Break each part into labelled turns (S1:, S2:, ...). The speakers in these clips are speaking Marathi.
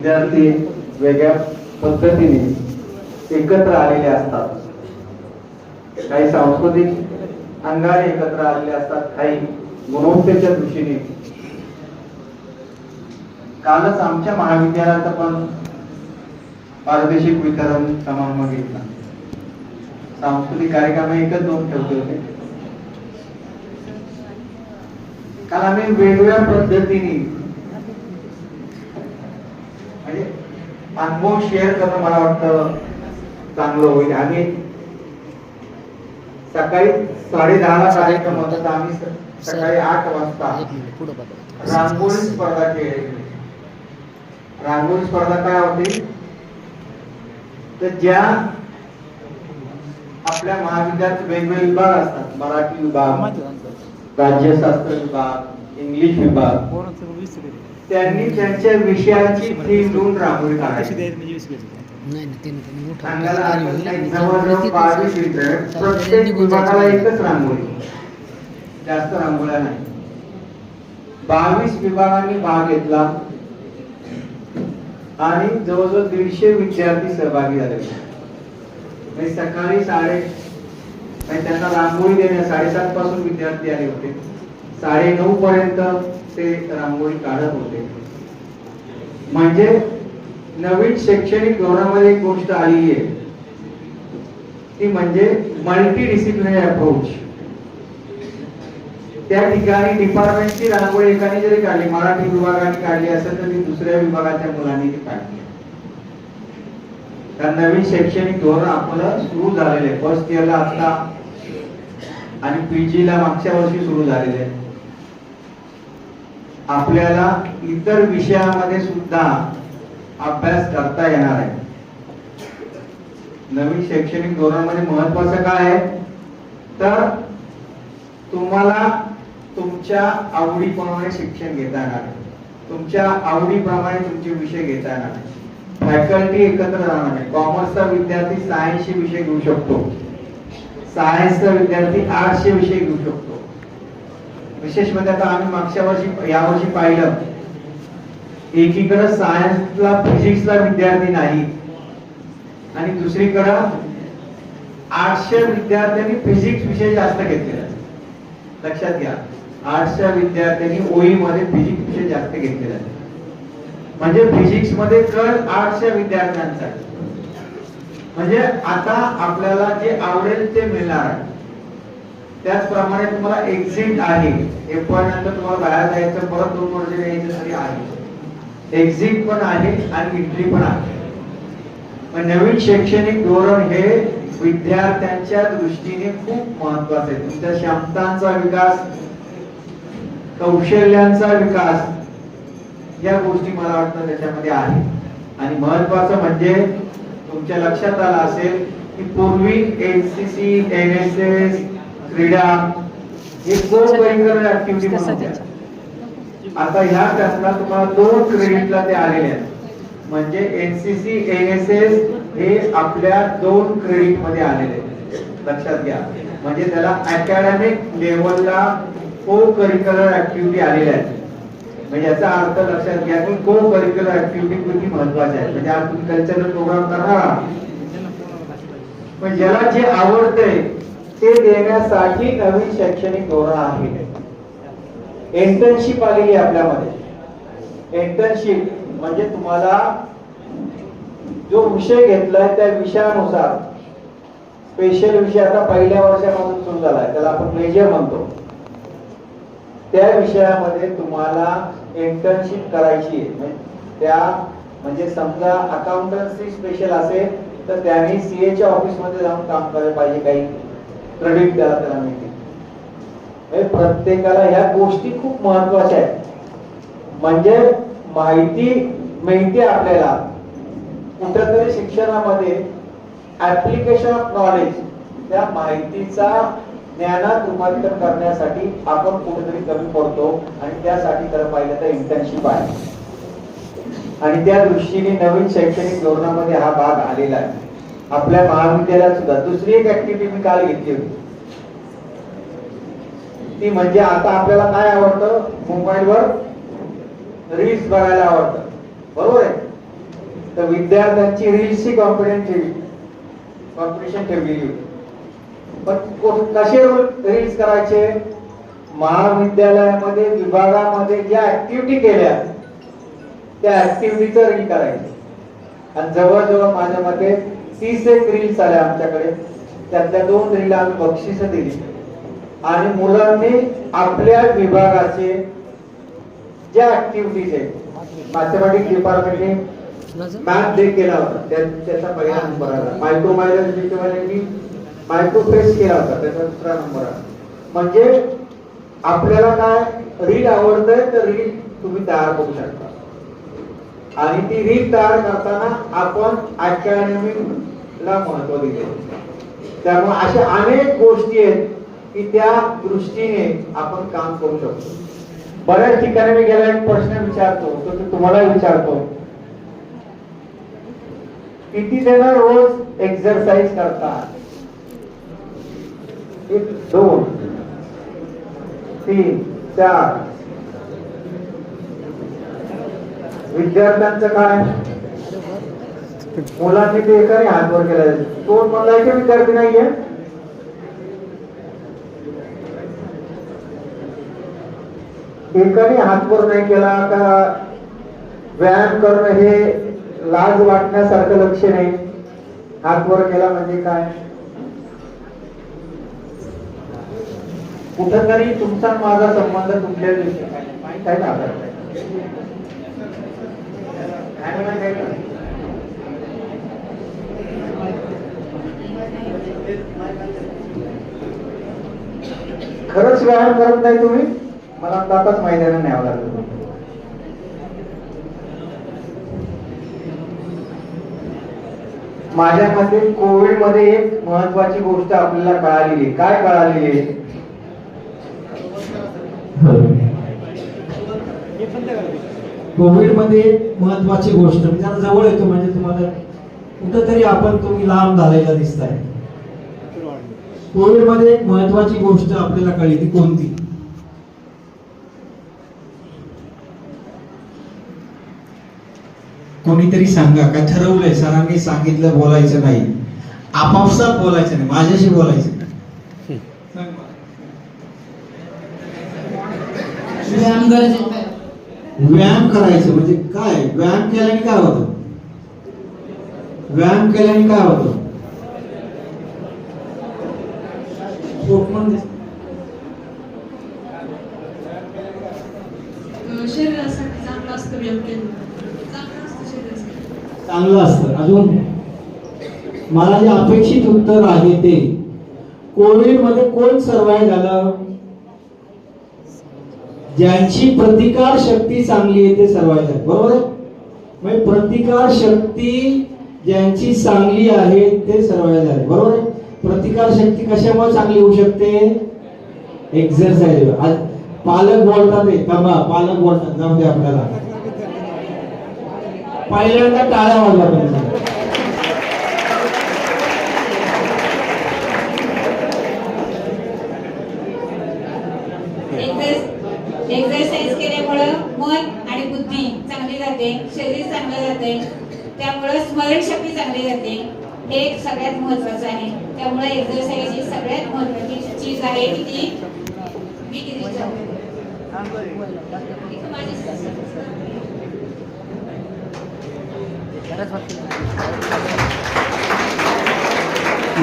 S1: विद्यार्थी वेगळ्या पद्धतीने एकत्र आलेले असतात. काही सांस्कृतिक अंगाने एकत्र आलेले असतात काही गुणवत्तेच्या दृष्टीने. कालच आमच्या महाविद्यालयाचा पण पारदेशिक वितरण समारंभ घेतला. सांस्कृतिक कार्यक्रम एकच दोन ठेवले होते. काल आम्ही वेगवेगळ्या पद्धतीने म्हणजे अनुभव शेअर करणं मला वाटतं चांगलं होईल. आम्ही सकाळी साडे ला कार्यक्रम होता तर आम्ही सकाळी आठ वाजता रांगोळी स्पर्धा खेळली. रांगोळी स्पर्धा काय होती? तर ज्या आपल्या महाविद्यालयात वेगवेगळे विभाग असतात. मराठी विभाग राज्यशास्त्र विभाग इंग्लिश विभाग. त्यांनी त्यांच्या विषयाची थीम देऊन रांगोळी काढायची अंगाला आपण काही जवळजवळ बावीस लिटर प्रत्येक विभागाला एकच रांगोळी. जास्त रांगोळ्या नाही. बावीस विभागांनी भाग घेतला. आणि जवळजवळ दीडशे विद्यार्थी सहभागी झाले. म्हणजे सकाळी साडे म्हणजे त्यांना रांगोळी देण्या साडेसात पासून विद्यार्थी आले होते. साडे नऊ पर्यंत ते रांगोळी काढत होते. म्हणजे नवीन शैक्षणिक धोरणामध्ये एक गोष्ट आली आहे. ती म्हणजे मल्टी डिसिप्लिनरी अप्रोच त्या ठिकाणी डिपार्टमेंटची रांगोळी एकाने जरी काढली मराठी विभागाने काढली असेल तर ती दुसऱ्या विभागाच्या मुलांनी ती काढली. कारण नवीन शैक्षणिक धोरण आपलं सुरू झालेलं आहे. फर्स्ट इयरला आता आणि पीजी ला मागच्या वर्षी सुरू झालेले आहे. आपल्याला इतर विषयामध्ये सुद्धा अभ्यास करता येणार आहे. नवीन शैक्षणिक धोरणामध्ये महत्वाचं काय आहे? तर तुम्हाला तुमच्या आवडीप्रमाणे शिक्षण घेता येणार तुमच्या आवडीप्रमाणे तुमचे विषय घेता येणार फॅकल्टी एकत्र राहणार नाही कॉमर्सचा विद्यार्थी सायन्सचे विषय घेऊ शकतो. सायन्सचा विद्यार्थी आर्ट्सचे विषय घेऊ शकतो. विशेष म्हणजे आता आम्ही मागच्या वर्षी या वर्षी पाहिलं एकीकडं सायन्सला फिजिक्सला विद्यार्थी नाही. आणि दुसरीकडं आर्ट्सच्या विद्यार्थ्यांनी फिजिक्स विषय जास्त घेतलेला आहे. लक्षात घ्या आर्ट्सच्या विद्यार्थ्यांनी ओई मध्ये फिजिक्स विषय जास्त घेतलेला आहे. म्हणजे फिजिक्समध्ये कल आर्ट्सच्या विद्यार्थ्यांचा म्हणजे आता आपल्याला जे आवडेल ते मिळणार आहे. त्याचप्रमाणे तुम्हाला एक्झिट आहे. हे नंतर तुम्हाला बाहेर जायचं परत दोन वर्ष यायचं तरी आहे. एक्झिट पण आहे आणि एंट्री पण आहे. पण नवीन शैक्षणिक धोरण हे विद्यार्थ्यांच्या दृष्टीने खूप महत्वाचं आहे. तुमच्या क्षमतांचा विकास कौशल्यांचा विकास या गोष्टी मला वाटतं त्याच्यामध्ये आहे. आणि महत्वाचं म्हणजे तुमच्या लक्षात आलं असेल की पूर्वी एनसीसी एन एस एस क्रीडा हे को करिक्युलर ऍक्टिव्हिटी म्हणून. आता ह्या टर्मला तुम्हाला दोन क्रेडिटला ते आलेले आहेत. म्हणजे एनसीसी एनएसएस हे आपल्या दोन क्रेडिटमध्ये आलेले. लक्षात घ्या. म्हणजे त्याला अकॅडमिक लेवलला को करिक्युलर ऍक्टिव्हिटी आलेल्या आहेत. म्हणजे याचा अर्थ लक्षात घ्या की को करिक्युलर ऍक्टिव्हिटी किती महत्त्वाच्या आहेत. म्हणजे तुम्ही कल्चरल प्रोग्राम करणार पण ज्याला जे आवडतंय ते देण्यासाठी नवीन शैक्षणिक धोरण आहे. इंटर्नशिप आलेली आपल्यामध्ये. इंटर्नशिप म्हणजे तुम्हाला जो विषय घेतलाय त्या विषयानुसार. स्पेशल विषय आता पहिल्या वर्षापासून सुरू झालाय. त्याला आपण मेजर म्हणतो. त्या विषयामध्ये तुम्हाला इंटर्नशिप करायची आहे. म्हणजे त्या म्हणजे समजा अकाउंटन्सी स्पेशल असेल तर त्यांनी सीए च्या ऑफिसमध्ये जाऊन काम करायला पाहिजे काही. क्रेडिट द्यायला त्याला मिळते म्हणजे प्रत्येकाला ह्या गोष्टी खूप महत्त्वाच्या आहेत. म्हणजे माहिती मिळते आपल्याला. कुठेतरी शिक्षणामध्ये ऍप्लिकेशन ऑफ नॉलेज त्या माहितीचा ज्ञानात रूपांतर करण्यासाठी आपण कुठेतरी कमी पडतो आणि त्यासाठी तर पाहिलं तर इंटर्नशिप आहे. आणि त्या दृष्टीने नवीन शैक्षणिक धोरणामध्ये हा भाग आलेला आहे. आपल्या महाविद्यालयात सुद्धा दुसरी एक ऍक्टिव्हिटी मी काल घेतली होती. ती म्हणजे आता आपल्याला काय आवडतं? मोबाईलवर रील्स बघायला आवडतं. बरोबर आहे?
S2: तर विद्यार्थ्यांची रील्सची कॉम्पिटिशन ठेवली. कॉम्पिटिशन ठेवलेली होती. पण कसे रील्स करायचे? महाविद्यालयामध्ये विभागामध्ये ज्या ऍक्टिव्हिटी केल्या त्या ऍक्टिव्हिटीचं रील करायचे. आणि जवळजवळ माझ्या मते तीस एक रील्स आल्या आमच्याकडे. त्यातल्या दोन रील आम्ही बक्षीस दिली. आणि मुलांनी आपल्या विभागाचे ज्या ऍक्टिव्हिटीज आहेत मॅथमॅटिक्स डिपार्टमेंटने मॅप डे केला होता. त्याचा पहिला नंबर आला. मायक्रो मायलोजी मायक्रो फेस केला होता. त्याचा दुसरा नंबर आला. म्हणजे आपल्याला काय रील आवडतंय तर रील तुम्ही तयार करू शकता. आणि ती रील तयार करताना आपण अकॅडमीला महत्त्व दिले. त्यामुळे अशा अनेक गोष्टी आहेत की त्या दृष्टीने आपण काम करू शकतो. बऱ्याच ठिकाणी मी गेला एक प्रश्न विचारतो तो तुम्हाला विचारतो. किती जण रोज एक्सरसाइज करतात? एक दोन तीन चार. विद्यार्थ्यांचं काय? मुलांनी ते एकाने हात वर केला तो म्हणला की विद्यार्थी नाहीये. एकाने हात वर नाही केला का व्यायाम करणं हे लाज वाटण्यासारखं लक्ष नाही. हात वर केला म्हणजे काय? कुठंतरी तुमचा माझा संबंध तुमच्या दिवशी काय ना आपल्याला? आहे ना, आहे ना? खरंच व्यायाम करत नाही तुम्ही? मला आताच मैदानात न्यावं लागलं माझ्या मते कोविडमध्ये एक महत्वाची गोष्ट आपल्याला कळाली आहे. काय कळाली आहे?
S1: कोविडमध्ये एक महत्वाची गोष्ट म्हणजे जवळ येतो म्हणजे तुम्हाला कुठंतरी आपण तुम्ही लांब झालेला दिसताय. कोविडमध्ये एक महत्वाची गोष्ट आपल्याला कळली ती कोणती? कोणीतरी सांगा काय ठरवलंय सरांनी सांगितलं बोलायचं नाही. आपापसात बोलायचं नाही माझ्याशी बोलायचं
S3: व्यायाम
S1: करायचं म्हणजे काय? व्यायाम केल्याने काय होतं? व्यायाम केल्याने काय होतं? पोट पण दिसतं.
S3: अं, शरीरासाठी चांगलं असतं व्यायाम केलं चांगलं असतं शरीरासाठी.
S1: चांगलं असतं. अजून मला जे अपेक्षित उत्तर आहे ते कोविडमध्ये कोण सर्वाय झालं? ज्यांची प्रतिकार शक्ती चांगली आहे ते सर्वाय झाले. बरोबर आहे? म्हणजे प्रतिकार शक्ती ज्यांची चांगली आहे ते सर्वाय आहे. बरोबर आहे? प्रतिकार शक्ती कशामुळे चांगली होऊ शकते? एक्झरसाइज आज पालक बोलतात हे, पालक बोलतात. जाऊ दे आपल्याला. पहिल्यांदा टाळ्या वाजवा पाहिजे
S4: एक्सरसाइज केल्यामुळं मन आणि बुद्धी चांगली जाते शरीर चांगलं जाते. त्यामुळं स्मरणशक्ती चांगली जाते हे एक सगळ्यात महत्वाचं आहे. त्यामुळे एक्सरसाइज ही सगळ्यात महत्वाची चीज आहे की ती मी किती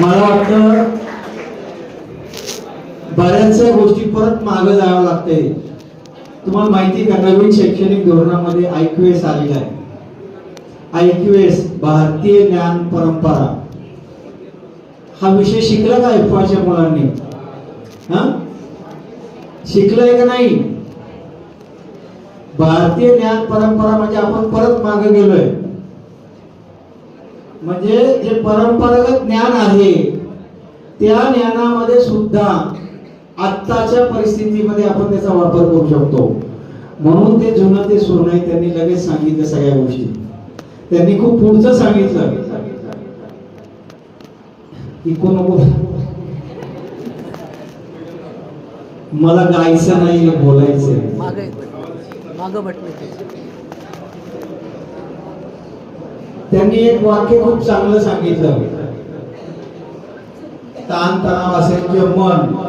S1: मला वाटतं बऱ्याचशा गोष्टी परत मागे जावं लागते तुम्हाला माहिती आहे का नवीन शैक्षणिक धोरणामध्ये आयक्यूएस आलेलं आहे. आयक्यूएस भारतीय ज्ञान परंपरा. हा विषय शिकला का एफवाच्या मुलांनी? हा? शिकलंय का नाही? भारतीय ज्ञान परंपरा म्हणजे आपण परत मागे गेलोय. म्हणजे जे परंपरागत ज्ञान आहे त्या ज्ञानामध्ये सुद्धा आत्ताच्या परिस्थितीमध्ये आपण त्याचा वापर करू शकतो. म्हणून ते जुनं ते सोनं त्यांनी लगेच सांगितलं सगळ्या गोष्टी. त्यांनी खूप पुढचं सांगितलं. इको नको मला गायचं नाही बोलायचं त्यांनी एक वाक्य खूप चांगलं सांगितलं. ताण तणाव असेल किंवा मन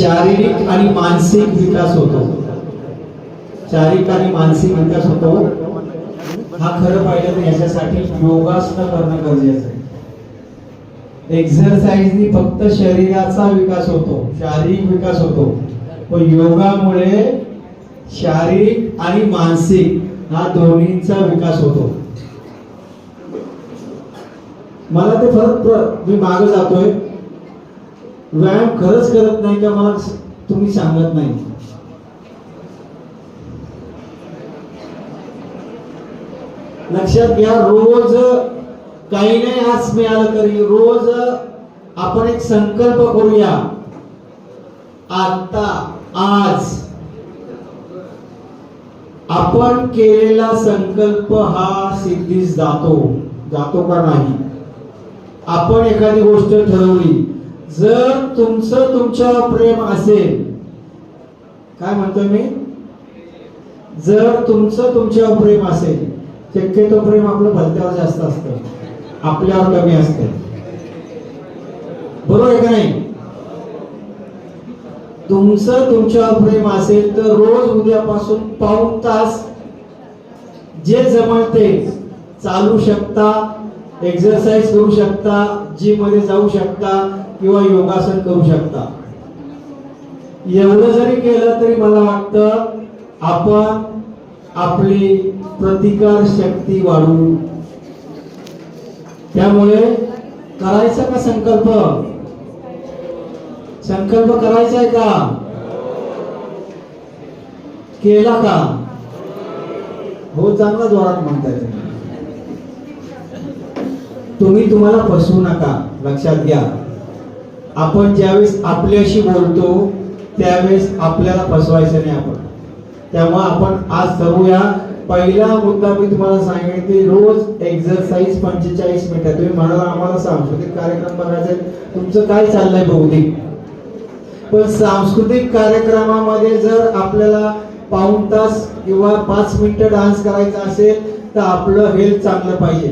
S1: शारीरिक आणि मानसिक विकास होतो. शारीरिक आणि मानसिक विकास होतो. हा खरं पाहिलं तर याच्यासाठी योगासनं करणं गरजेचं आहे. एक्झरसाइजनी फक्त शरीराचा विकास होतो शारीरिक विकास होतो. पण योगामुळे शारीरिक आणि मानसिक हा दोन्हींचा विकास होतो. मला ते फरक मी मागे जातोय. व्यायाम खरंच करत नाही का मला तुम्ही सांगत नाही. लक्षात घ्या रोज काही नाही आज मिळालं तरी रोज आपण एक संकल्प करूया. आता आज. आपण केलेला संकल्प हा सिद्धीस जातो. जातो का नाही? आपण एखादी गोष्ट ठरवली जर तुमचं तुमच्यावर प्रेम असेल काय म्हणतो मी? जर तुमचं तुमच्यावर प्रेम असेल शक्यतो प्रेम आपलं भलत्यावर जास्त असतं आपल्यावर कमी असतं. बरोबर आहे का नाही? तुमचं तुमच्यावर प्रेम असेल तर रोज उद्यापासून पाऊन तास जे जमलते चालू शकता एक्सरसाइज करू शकता जिममध्ये जाऊ शकता किंवा योगासन करू शकता. एवढं जरी केलं तरी मला वाटतं आपण आपली प्रतिकार शक्ती वाढवू. त्यामुळे करायचा का संकल्प? संकल्प करायचा आहे का? केला का? हो चांगला जोरात म्हणताय तुम्ही. तुम्ही तुम्हाला फसवू नका लक्षात घ्या. आपण ज्यावेळेस आपल्याशी बोलतो त्यावेळेस आपल्याला फसवायचं नाही आपण. त्यामुळे आपण आज ठरवूया. पहिला मुद्दा मी तुम्हाला सांगितले रोज एक्झरसाईज पंचेचाळीस मिनिटं. तुम्ही म्हणाला आम्हाला सांस्कृतिक कार्यक्रम बघायचे तुमचं काय चाललंय बौद्धिक पण सांस्कृतिक कार्यक्रमामध्ये जर आपल्याला पाऊण तास किंवा पाच मिनिटं डान्स करायचा असेल तर आपलं हेल्थ चांगलं पाहिजे.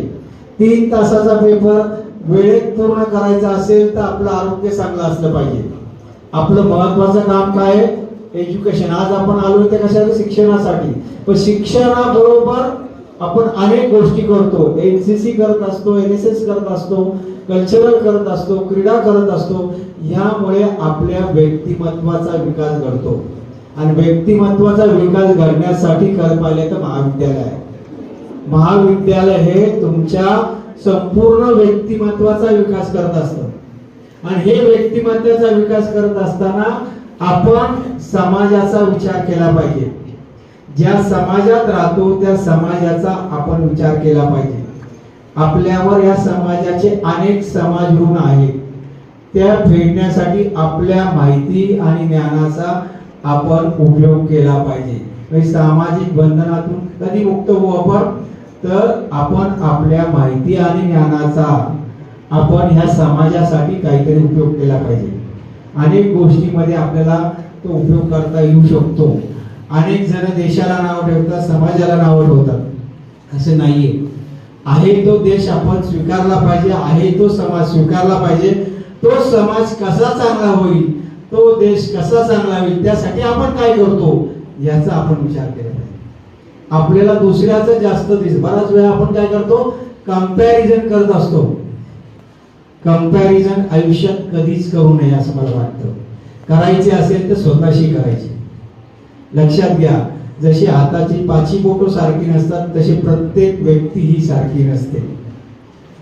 S1: तीन तासाचा पेपर वेळेत पूर्ण करायचं असेल तर आपलं आरोग्य चांगलं असलं पाहिजे. आपलं महत्वाचं काम काय आहे? एज्युकेशन आज आपण आलो ते कशासाठी शिक्षणासाठी. पण शिक्षणाबरोबर आपण अनेक गोष्टी करतो. एनसीसी करत असतो एन एस एस करत असतो कल्चरल करत असतो क्रीडा करत असतो. यामुळे आपल्या व्यक्तिमत्वाचा विकास घडतो. आणि व्यक्तिमत्वाचा विकास घडण्यासाठी कर पाहिले तर महाविद्यालय. आहे महाविद्यालय हे तुमच्या संपूर्ण व्यक्तिमत्वाचा विकास करत असतो. आणि हे व्यक्तिमत्वाचा विकास करत असताना आपण समाजाचा विचार केला पाहिजे. ज्या समाजात राहतो त्या समाजाचा आपण विचार केला पाहिजे. आपल्यावर या समाजाचे अनेक समाज ऋण आहेत. त्या फेडण्यासाठी आपल्या माहिती आणि ज्ञानाचा आपण उपयोग केला पाहिजे. म्हणजे सामाजिक बंधनातून कधी मुक्त होऊ आपण? तर आपण आपल्या माहिती आणि ज्ञानाचा आपण ह्या समाजासाठी काहीतरी उपयोग केला पाहिजे. अनेक गोष्टीमध्ये आपल्याला तो उपयोग करता येऊ शकतो. अनेक जण देशाला नाव ठेवतात समाजाला नाव ठेवतात. असं नाहीये. आहे तो देश आपण स्वीकारला पाहिजे आहे तो समाज स्वीकारला पाहिजे. तो समाज कसा चांगला होईल तो देश कसा चांगला होईल त्यासाठी आपण काय करतो याचा आपण विचार केला आपल्याला दुसऱ्याचं जास्त दिस बराच वेळा आपण काय करतो कंपॅरिझन करत असतो. कंपॅरिझन आयुष्यात कधीच करू नये असं मला वाटतं. करायचे असेल तर स्वतःशी करायचे. लक्षात घ्या जशी हाताची पाची बोटो सारखी नसतात तशी प्रत्येक व्यक्ती ही सारखी नसते.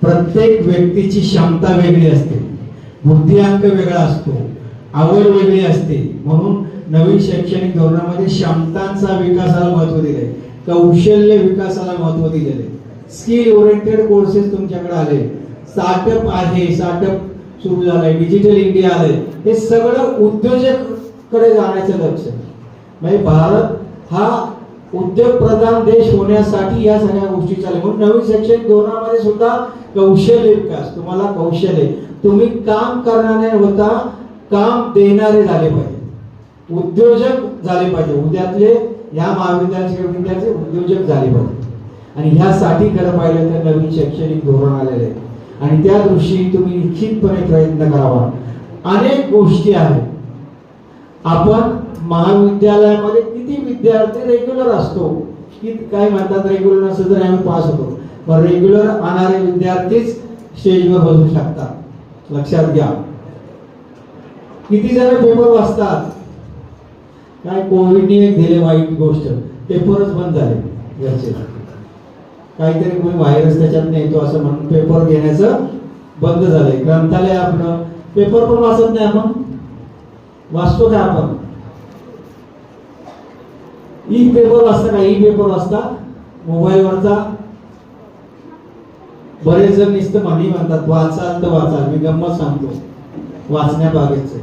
S1: प्रत्येक व्यक्तीची क्षमता वेगळी असते. बुद्धिअंक वेगळा असतो. आवड वेगळी असते. म्हणून नवीन शैक्षणिक धोरणामध्ये क्षमतांचा विकासाला महत्त्व दिले कौशल्य विकासाला महत्त्व दिलेले स्किल ओरिएंटेड कोर्सेस तुमच्याकडे आले. स्टार्टअप आहे स्टार्टअप सुरू झालंय डिजिटल इंडिया आले हे सगळं उद्योजककडे जाण्याचं लक्ष म्हणजे भारत हा उद्योग प्रधान देश होण्यासाठी या सगळ्या गोष्टी चालू म्हणून नवीन शैक्षणिक धोरणामध्ये सुद्धा कौशल्य विकास. तुम्हाला कौशल्य तुम्ही काम करणारे होता काम देणारे झाले पाहिजे. उद्योजक झाले पाहिजे. उद्यातले ह्या महाविद्यालयाचे विद्यार्थी उद्योजक झाले पाहिजे आणि ह्यासाठी खरं पाहिलं तर नवीन शैक्षणिक धोरण आलेले आहे. आणि त्या दृष्टीने तुम्ही निश्चितपणे प्रयत्न करावा. अनेक गोष्टी आहेत. आपण महाविद्यालयामध्ये किती विद्यार्थी रेग्युलर असतो की काय म्हणतात रेग्युलर असं तर आम्ही पास होतो. पण रेग्युलर आणणारे विद्यार्थीच स्टेजवर बसू शकतात. लक्षात घ्या. किती जण पेपर वाचतात? काय कोविडने एक दिले वाईट गोष्ट पेपरच बंद झाले. घरचे काहीतरी कोणी व्हायरस त्याच्यात येतो असं म्हणून पेपर घेण्याचं बंद झालंय. ग्रंथालय आपलं. पेपर पण वाचत नाही आपण. वाचतो का आपण? ई पेपर वाचता का? ई पेपर वाचता? मोबाईलवरचा. बरेच जण नुसतं म्हणी म्हणतात वाचाल तर वाचाल मी गंमत सांगतो. वाचण्या बागेच.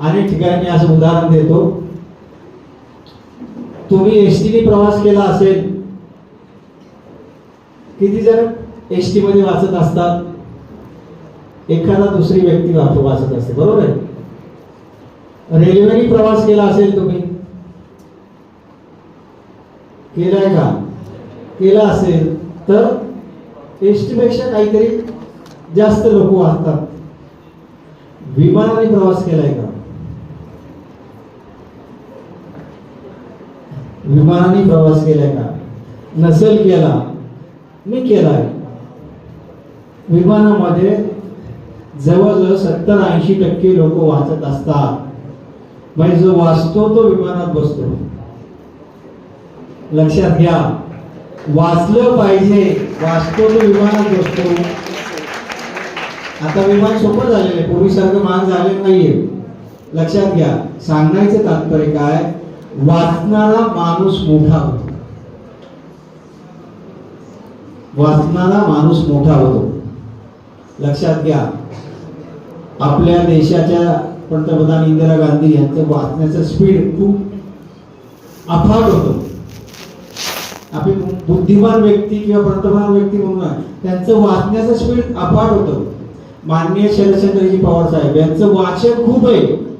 S1: अनेक ठिकाणी मी असं उदाहरण देतो. तुम्ही एस टीने प्रवास केला असेल किती जण एस टी मध्ये वाचत असतात? एखादा दुसरी व्यक्ती वाचत असते बरोबर आहे? रेल्वेने प्रवास केला असेल तुम्ही? केलाय का? केला असेल. तर एस टी पेक्षा काहीतरी जास्त लोक वाचतात. विमानाने प्रवास केलाय का? विमानाने प्रवास केलाय का? नसेल केला. मी केलाय. विमानामध्ये जवळजवळ सत्तर ऐंशी टक्के लोक वाचत असतात. म्हणजे जो वाचतो तो विमानात बसतो. लक्षात घ्या. वाचलं पाहिजे. वाचतो तो विमानात बसतो. आता विमान सोपं झालेलं आहे. पूर्वीसारखं मान झालेलं नाहीये. लक्षात घ्या. सांगण्याचं तात्पर्य काय? वाचणारा माणूस मोठा होतो. वाचणारा माणूस मोठा होतो. लक्षात घ्या. आपल्या देशाच्या पंतप्रधान इंदिरा गांधी यांचं वाचण्याचं स्पीड खूप अफाट होतं. आपली बुद्धिमान व्यक्ती किंवा पंतप्रधान व्यक्ती म्हणून त्यांचं वाचण्याचं स्पीड अफाट होतं. माननीय शरदचंद्रजी पवार साहेब यांचं वाचन खूप आहे.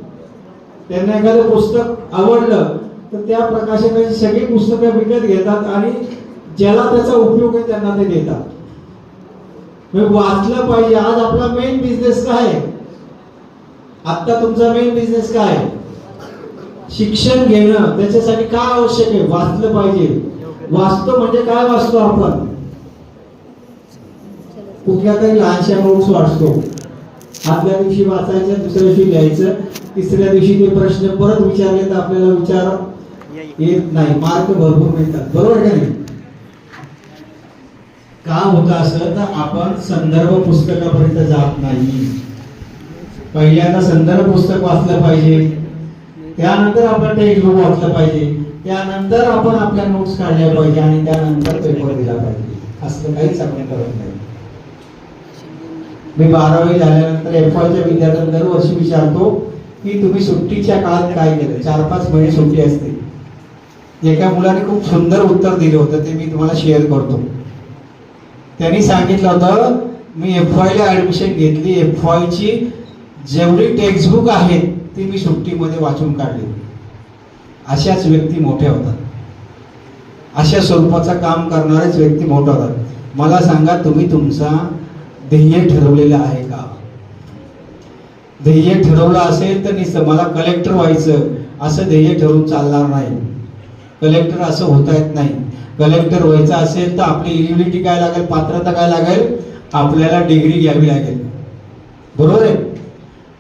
S1: त्यांना एखादं पुस्तक आवडलं तर त्या प्रकाशकाची सगळी पुस्तकं विकत घेतात आणि ज्याला त्याचा उपयोग आहे त्यांना ते देतात. म्हणजे वाचलं पाहिजे. आज आपला मेन बिझनेस काय आहे? आता तुमचा मेन बिझनेस काय आहे? शिक्षण घेणं. त्याच्यासाठी काय आवश्यक आहे? वाचलं पाहिजे. वाचतो म्हणजे काय वाचतो आपण? कुठल्या तरी लहानशा नोट्स वाचतो. आदल्या दिवशी वाचायचं दुसऱ्या दिवशी लिहायचं तिसऱ्या दिवशी ते प्रश्न परत विचारले तर आपल्याला विचार येत नाही मार्क भरपूर मिळतात. बरोबर का नाही? का होतं असं तर आपण संदर्भ पुस्तकापर्यंत जात नाही. पहिल्यांदा संदर्भ पुस्तक वाचलं पाहिजे. त्यानंतर आपण टेक्स्ट बुक वाचलं पाहिजे. त्यानंतर आपण आपल्या नोट्स काढल्या पाहिजे आणि त्यानंतर पेपर दिला पाहिजे. असं काहीच आपण करत नाही. मी बारावी झाल्यानंतर एफ च्या विद्यार्थ्यांना दरवर्षी विचारतो की तुम्ही सुट्टीच्या काळात काय केलं? चार पाच महिने सुट्टी असते. एका मुलाने खूप सुंदर उत्तर दिलं होतं ते मी तुम्हाला शेअर करतो. त्यांनी सांगितलं होतं मी एफ ला ऍडमिशन घेतली. एफ ची जेवढी टेक्स्टबुक आहेत ती मी सुट्टीमध्ये वाचून काढली. अशाच व्यक्ती मोठ्या होतात. अशा स्वरूपाचं काम करणारेच व्यक्ती मोठा होतात. मला सांगा तुम्ही तुमचा ध्येय ठरवलेलं आहे का? ध्येय ठरवलं असेल तर निस मला कलेक्टर व्हायचं असं ध्येय ठरवून चालणार नाही. कलेक्टर असं होता येत नाही. कलेक्टर व्हायचं असेल तर आपली इलिबिलिटी काय लागेल पात्रता काय लागेल? आपल्याला डिग्री घ्यावी लागेल. बरोबर आहे?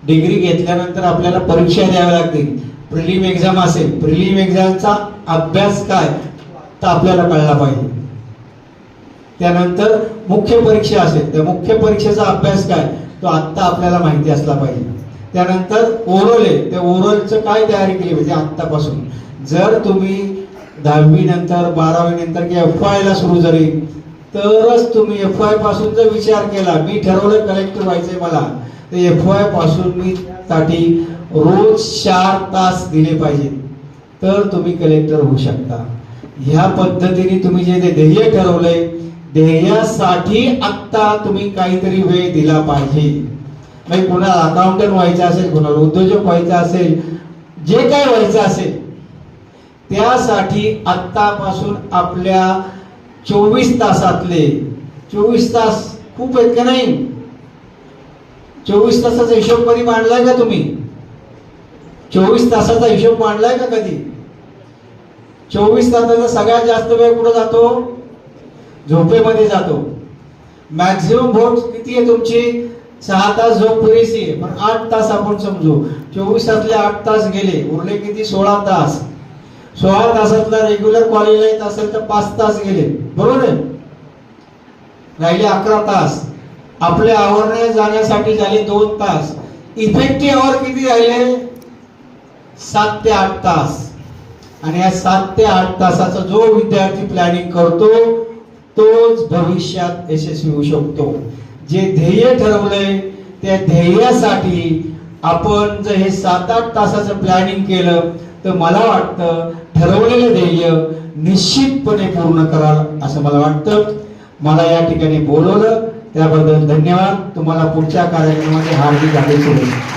S1: डिग्री घेतल्यानंतर आपल्याला परीक्षा द्याव्या लागतील. प्रिलिम एक्झाम असेल प्रिलिम एक्झामचा अभ्यास काय? तर आपल्याला कळला पाहिजे. त्यानंतर मुख्य परीक्षा असेल त्या मुख्य परीक्षेचा अभ्यास काय? तो आत्ता आपल्याला माहिती असला पाहिजे. त्यानंतर ओरल आहे त्या ओरलचं काय तयारी केली पाहिजे आत्तापासून? जर तुम्ही दहावी नंतर बारावी नंतर की एफ ला सुरू झाली तरच तुम्ही एफ आयपासून जर विचार केला. मी ठरवलं कलेक्टर व्हायचंय मला. तर एफ आयपासून मी साठी रोज चार तास दिले पाहिजेत. तर तुम्ही कलेक्टर होऊ शकता. ह्या पद्धतीने तुम्ही जे ते ध्येय ठरवलंय ध्येयासाठी आत्ता तुम्ही काहीतरी वेळ दिला पाहिजे. म्हणजे कुणाला अकाउंटंट व्हायचं असेल कुणाला उद्योजक व्हायचं असेल जे काय व्हायचं असेल त्यासाठी आत्तापासून आपल्या चोवीस तासातले चोवीस तास खूप आहेत का नाही? चोवीस तासाचा हिशोब कधी मांडलाय का तुम्ही? चोवीस तासाचा हिशोब मांडलाय का कधी? चोवीस तासाचा सगळ्यात जास्त वेळ कुठं जातो? झोपेमध्ये जातो. मॅक्झिमम भोट किती आहे तुमची? सहा तास झोप पुरेशी आहे पण आठ तास आपण समजू. चोवीस तासले आठ तास गेले उरले किती? सोळा तास. सोळा तासातला रेग्युलर कॉलेजला येत असेल तर पाच तास गेले. बरोबर आहे? राहिले अकरा तास. आपले आवरणे जाण्यासाठी झाले दोन तास. इफेक्टिव्ह आवर किती राहिले? सात ते आठ तास. आणि या सात ते आठ तासाचा जो विद्यार्थी प्लॅनिंग करतो तोच भविष्यात यशस्वी होऊ शकतो. जे ध्येय ठरवलंय त्या ध्येयासाठी आपण जर हे सात आठ तासाचं प्लॅनिंग केलं तर मला वाटतं ठरवलेलं ध्येय निश्चितपणे पूर्ण कराल असं मला वाटतं. मला या ठिकाणी बोलवलं. त्याबद्दल धन्यवाद. तुम्हाला पुढच्या कार्यक्रमामध्ये हार्दिक हार्दिक शुभेच्छा.